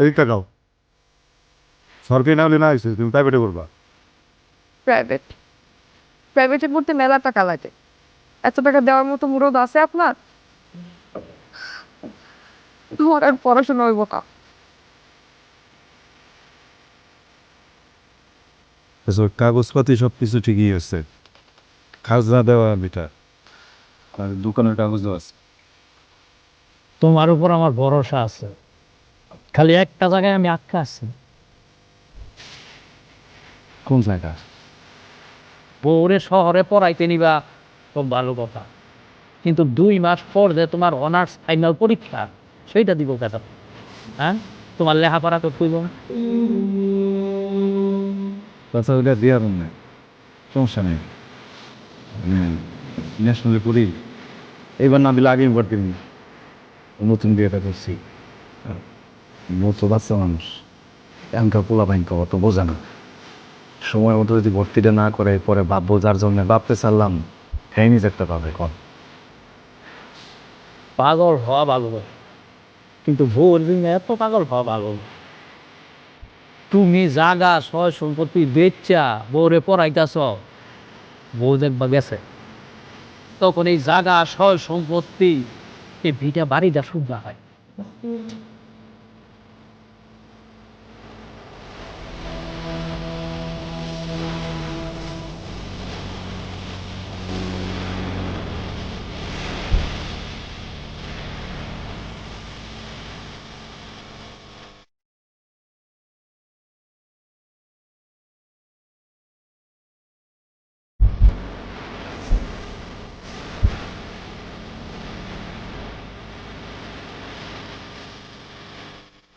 এদিকটা যাও সরকারি না হলে না হয়েছে তুমি প্রাইভেটে করবা প্রাইভেট প্রাইভেটে পড়তে মেলা টাকা লাগে। এত টাকা দেওয়ার মতো মুরদ আছে আপনার? তোমার আর পড়াশোনা হইব না। কাগজপাতি সব কিছু ঠিকই আছে। খাজনা দেওয়া বেটা আর দোকানের কাগজও আছে। তোমার উপর আমার ভরসা আছে। খালি একটা জায়গায় আমি আটকা আছি। কোন জায়গা? বউরে শহরে পড়াইতে নিবা খুব ভালো কথা। কিন্তু দুই মাস পর যে তোমার অনার্স ফাইনাল পরীক্ষা সেইটা দিব কেন? হ্যাঁ? তোমার লেখাপড়া তো খুঁজব না। তাছাড়া ওটা দেওয়ার না। সমস্যা নেই। ন্যাশনালে পড়ি। এইবার না দিলে আগেই ভর্তি নতুন বিয়েটা করছি। নতুন বাচ্চা মানুষ। এমনকার পোলা বাইন অত বোঝা না। সময় মতো যদি ভর্তিটা না করে, পরে ভাববো যার জন্য ভাবতে চাললাম হ্যাঁ নিজেরটা পাবে কন পাগল হওয়া ভালো কিন্তু ভোর দিন এত পাগল হওয়া ভালো তুমি জাগা, সয় সম্পত্তি বেচা, বউরে পড়াইতাছ, বউ দেখবা গেছে। তখন এই জাগা, সয় সম্পত্তি, এই ভিটা বাড়িটা শুদ্ধ হয়।